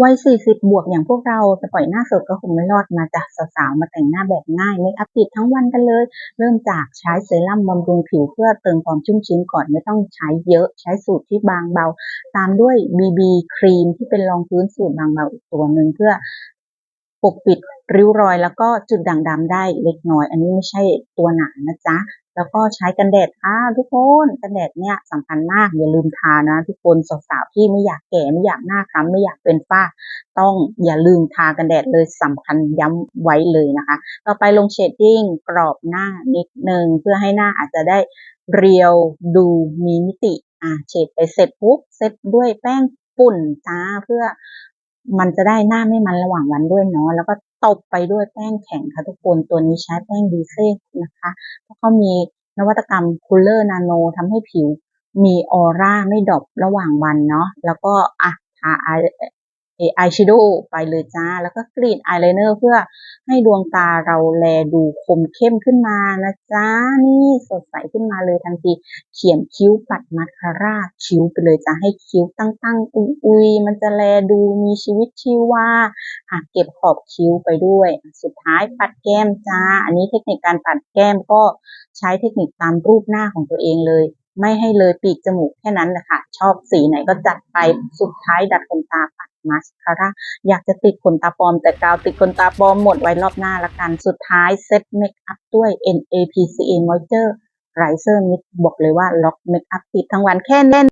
วัย 40 บวกอย่างพวกเราจะปล่อยหน้าสดก็คงไม่รอดมาจ้ะสาวๆ มาแต่งหน้าแบบง่ายไม่อัพติดทั้งวันกันเลย เริ่มจากใช้เซรั่มบำรุงผิวเพื่อเติมความชุ่มชื้นก่อนไม่ต้องใช้เยอะใช้สูตรที่บางเบา ตามด้วย BB ครีมที่เป็นรองพื้นสูตรบางเบาอีกตัวหนึ่งเพื่อปกปิด ริ้วรอยแล้วก็จุดด่างดำได้เล็กน้อย อันนี้ไม่ใช่ตัวหนานะจ๊ะ แล้วก็ใช้กันแดดค่ะทุกคนกันแดดเนี่ยสำคัญมากอย่าลืมทานะ ทุกคนสาวๆที่ไม่อยากแก่ไม่อยากหน้าคล้ำไม่อยากเป็นฝ้า ต้องอย่าลืมทากันแดดเลยสำคัญย้ำไว้เลยนะคะ ต่อไปลงเชดดิ้งกรอบหน้านิดนึงเพื่อให้หน้าอาจจะได้เรียวดูมีมิติอะเฉดไปเสร็จปุ๊บเซตด้วยแป้งฝุ่นจ้าเพื่อ มันจะได้หน้าไม่มันระหว่างวันด้วยเนาะแล้วก็ตบไปด้วยแป้งแข็งค่ะทุกคนตัวนี้ใช้แป้งดีเซ่นะคะเพราะเขามีนวัตกรรมคูลเลอร์นาโนทำให้ผิวมีออร่าไม่ดบระหว่างวันเนาะแล้วก็อะทา อายอายแชโดว์ไปเลยจ้า แล้วก็กรีดอายไลเนอร์เพื่อให้ดวงตาเราแลดูคมเข้มขึ้นมานะจ๊ะนี่สดใสขึ้นมาเลยทันที เขียนคิ้วปัดมาคาร่าคิ้วไปเลยจะให้คิ้วตั้งๆ อุ้ยๆ มันจะแลดูมีชีวิตชีวาหากเก็บขอบคิ้วไปด้วย สุดท้ายปัดแก้มจ้า อันนี้เทคนิคการปัดแก้มก็ใช้เทคนิคตามรูปหน้าของตัวเองเลย ไม่ให้เลยปีกจมูกแค่นั้นแหละค่ะ ชอบสีไหนก็จัดไปสุดท้ายดัดขนตาปัดมาสคาร่าอยากจะติดขนตาปลอมแต่กาวติดขนตาปลอมหมดไว้รอบหน้าละกัน สุดท้ายเซ็ตเมคอัพด้วย NAPCA Moisture Riser Mist บอกเลยว่าล็อกเมคอัพติดทั้งวันแค่แน่น